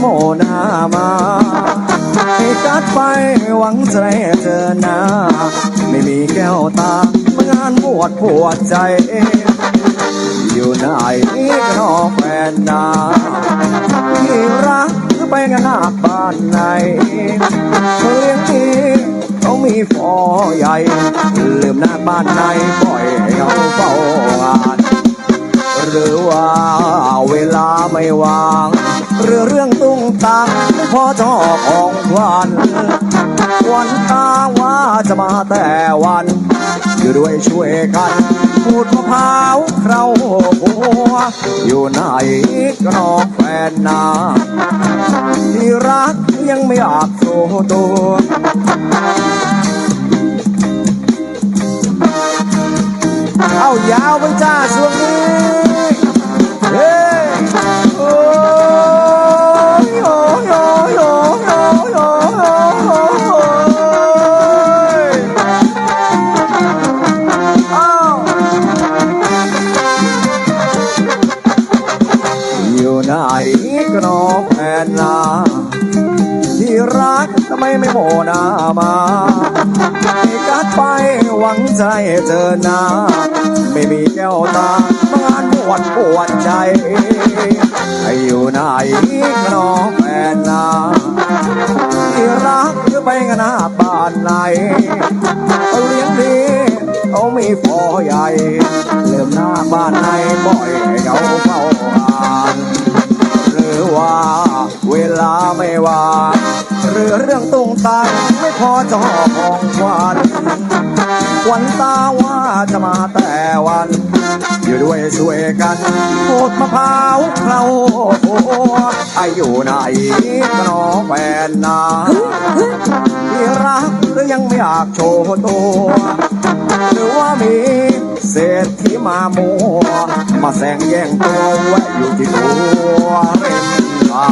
โมนามาให้กัดไปหวังใจเจอหน้า ไม่มีแก้วตาเมื่องานปวดปวดใจ อยู่ไหนนอแฟนนาที่รักไปงานบ้านไหนเรื่องนี้เขามีฟอใหญ่ ลืมหน้าบ้านไหนปล่อยให้เขาเฝ้างานหรือว่าเวลาไม่วาง หรือเรื่อง ตุ้งตังไม่อจอของควันวันตาว่าจะมาแต่วันอยู่ด้วยช่วยกันพูดมะพร้าวเคราหัวอยู่ไหนก็นอกแฟนนาที่รักยังไม่อาจโชว์ตัวเอายาวไปจ้าช่วงนี้ หน้ามาไม่กัดไปหวังใจเจอหน้า ไม่มีแก้วตามานปวดปวดใจให้อยู่ไหนน้องแฟนนาที่รักจะไปกันหน้าบ้านไหนเอาเลี้ยงดีเขาไมีฟอใหญ่เริ่มหน้าบ้านไหนบ่อยให้เขาเฝ้างานหรือว่าเวลาไม่ว่าง หรือเรื่องตุ้งตังไม่พอจอของควันวันตาว่าจะมาแต่วัน อยู่ด้วยช่วยกันโคดมะพร้าวเคราหัวอายุไหนก็น้องแฟนนาที่รักหรือยังไม่อยากโชว์ตัว หรือว่ามีเศรษฐีมามัวมาแซงแย่งตัวแวะอยู่ที่ตัวเร่มทา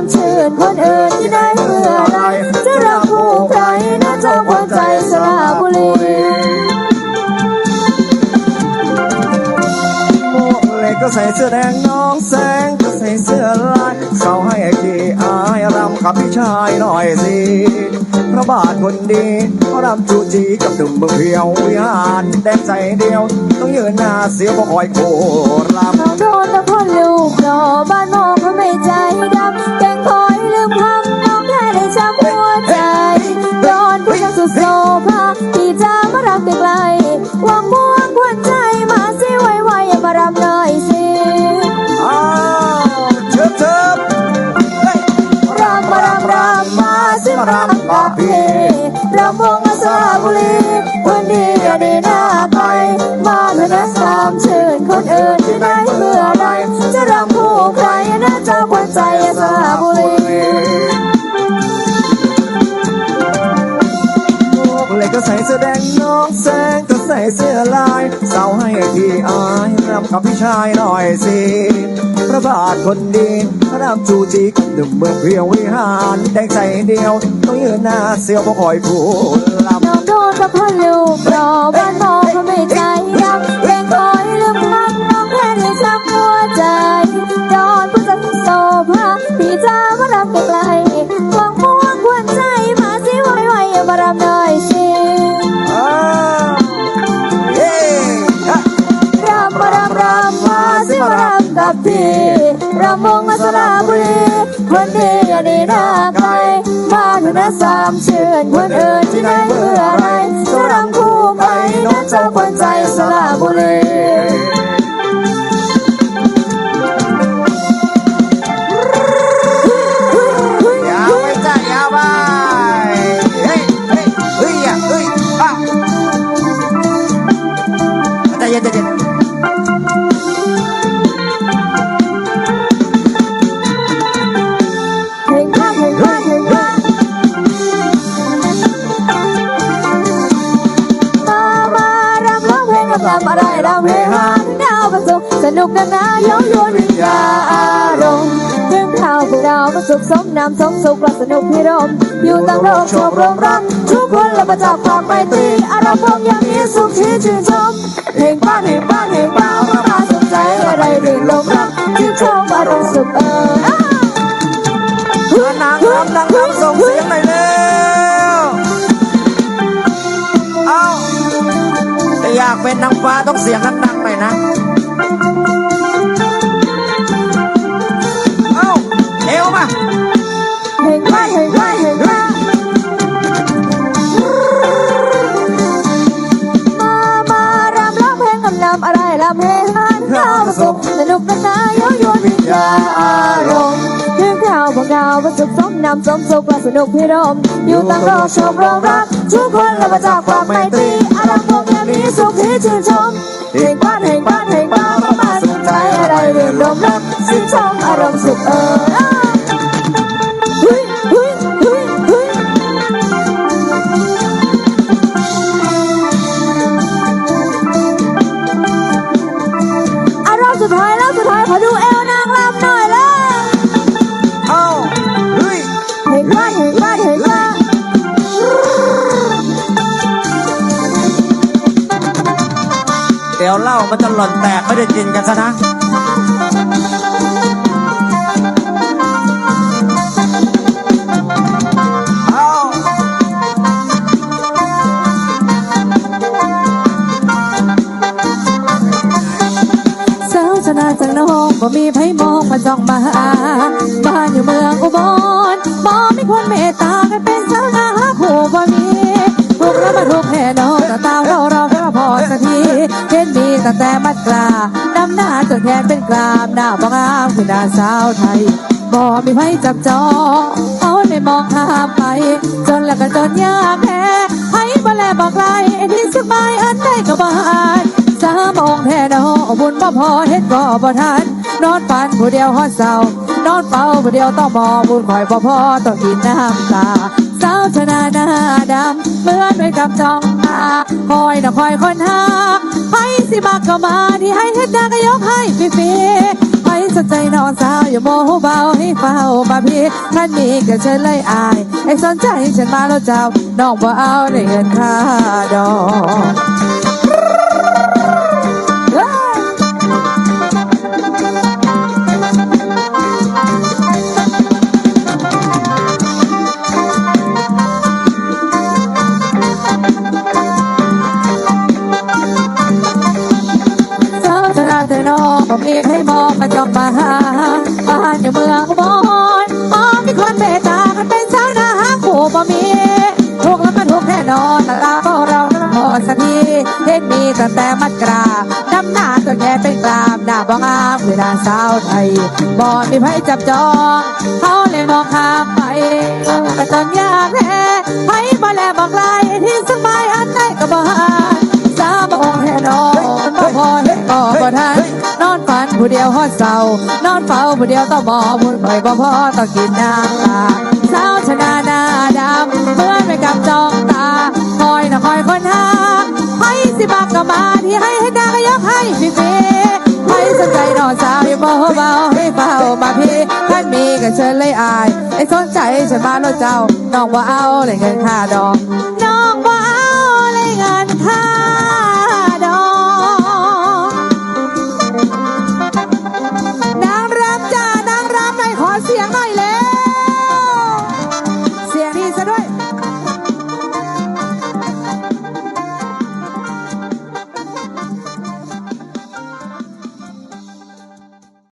มชื่นคนอื่น เล็กก็ใส่เสื้อแดงน้องแสงก็ใส่เสื้อลายเสาให้กี่อายรำกับพี่ชายหน่อยสิพระบาทคนดีเขารำจูจีกับดุ่มเมืองเพียววิหารแดงใจเดียว ต้องยืนหน้าเสียวบ่คอยโครำน้องโดนตะพ่นลูกหล่อบ้านนอกก็ไม่ใจดำแกงคอ เล็กก็ใส่เสื้อแดงน้องแสงก็ใส่เสื้อลายสาวให้พี่อายรำกับพี่ชายหน่อยสิพระบาทคนดีพระรามจูจีกับหนุ่มเมืองเพียววิหารแดงใจเดียวต้องยืนหน้าเสียวบ่คอยพูดลำน้องโดนตะพันลูกรอบ้านนอกเขาไม่ใจดำแรงคอยลืมคำน้องแค่ได้ช้ำหัวใจโดนผู้จัดโซภาพี่จะมารับไกล ทีรำวงมาสระบุรีคนดีอันนี้น่าใครมาเถอะนะสามเชื่นคนเอื่นที่ไหน นุกนานาเย้ายวนวิญญาอารมณ์เรื่องข่าวพวกเราประสุขสมน้ำสมสุขและสนุกพิรม อยู่ตั้งโลกชครวมรักทุกคนและประจับความไมตรีอารมณ์พงยังมีสุขที่ชื่นชมเพลงบ้านเพลงบ้านเพลงบ้านมามาสนใจอะไรรื่นลมรักชื่ชมอารมณ์สุขเอออ้านางรำนางรำส่งเสียงหน่อยเร็วเอาแต่อยากเป็นนางฟ้าต้องเสียงดังๆหน่อยนะ เอาเอวมาเพลงบ้านเพลงบ้านเพลงบ้านมามารำร้องเพลงกำนำอะไรรำเพลงฮันข้าวสุขสนุกกันนเย้ายวนวิญญาอารมณ์เรื่องข่าวพวกเราประสุขสมนำสมสุขและสนุกพิรมอยู่ตั้งโลกชมรมรักทุกคนและมาจากความไมตรีอารมณ์พวกนี้สุขที่ชื่นชมเพลงบ้า รเรื่องลมรักชื่นชมอารมณ์สุขเออฮู้ยเฮ้ยเฮ้ยเฮ้ยอารอบสุดท้ายแล้วสุดท้ายขอดูเอวนางรำหน่อยแล้วเอาเฮ้ยเห็นว่าเห็นว่าเห็นว่าเดี๋ยวเหล่ามันจะหล่นแตกไม่ได้กินกันซะนะ สาวชนะจากน้องบ่มีไผมองมาจ้องมาหาบ้านอยู่เมืองอุบลบ่มีคนเมตตากันเป็นสาวนาหาคู่บ่มีทุกข์แล้วมาทุกข์แน่นอนแต่ตาเราเราแค่มาพอสักทีเห็นมีตั้งแต่มัดกลา ดำหน้าจนแขนเป็นกรามหน้าบองามคือหน้าสาวไทยบ่มีไว้จับจองเอาในมองข้ามไป จนและก็จนยากแท้ไผบ่แลบอกไกลที่สบายอันใดก็บ่หายสามองแท้นอบุญบ่พอเฮ็ดก็บ่ทันนอนฝันผู้เดียวฮอดเศร้า นอนเฝ้าผู้เดียวต้องมองบุญคอยบ่พอต้องกินน้ำตาสาวชนะหน้าดำเหมือนไปกับจองตาคอยนะคอยคนหาไผสิมากก็มาที่ให้เฮ็ดด้ก็ยกให้ฟรีๆไปสนใจนอนสาวอย่าโมโหเบาให้เฝ้ามาพี่ท่านมีก็เชิญเลยอายให้สนใจฉันมาแล้วเจ้าน้องบ่เอาได้เงินค่าดอก เธอน้องบ่มีให้มองมาจองมาหาบ้านอยู่เมืองอุบลบ่มีคนเมตตากันเป็นสาวนาหาคู่บ่มีทุกแล้วก็ทุกแน่นอนต่เราก็เราก็พอสักทีเห็นมีแต่แต่มัดกราดำหน้าตัวแค่เป็นกรามหน้าบ้องอามคือหน้าสาวไทยบอมีไผจับจองเขาเลยมองข้ามไปแต่ตอนยากแท้ไผบ่แลบอกไกลที่สบายอันใดก็บ่หาสาวบองแน่นอนบ่พอ เห็นก็บ่ทันนอนฝันผู้เดียวฮอดเศร้านอนเฝ้าผู้เดียวต้องมองบุญไปบ่พอต้องกินน้ำตาสาวชนะหน้าดำเมื่อนไปกับจองตาคอยนะคอยคนหาให้สิบากก็มาที่ให้ให้ดาก็ยกให้ฟรีๆให้สนใจนอนสาวอย่าโมโหเบาให้เฝ้ามาพี่ท่านมีก็เชิญเลยอายไอ้สนใจฉันมาแล้วเจ้าน้องว่าเอาเลยเงินค่าดอกน้องว่าเอาเลยเงินค่า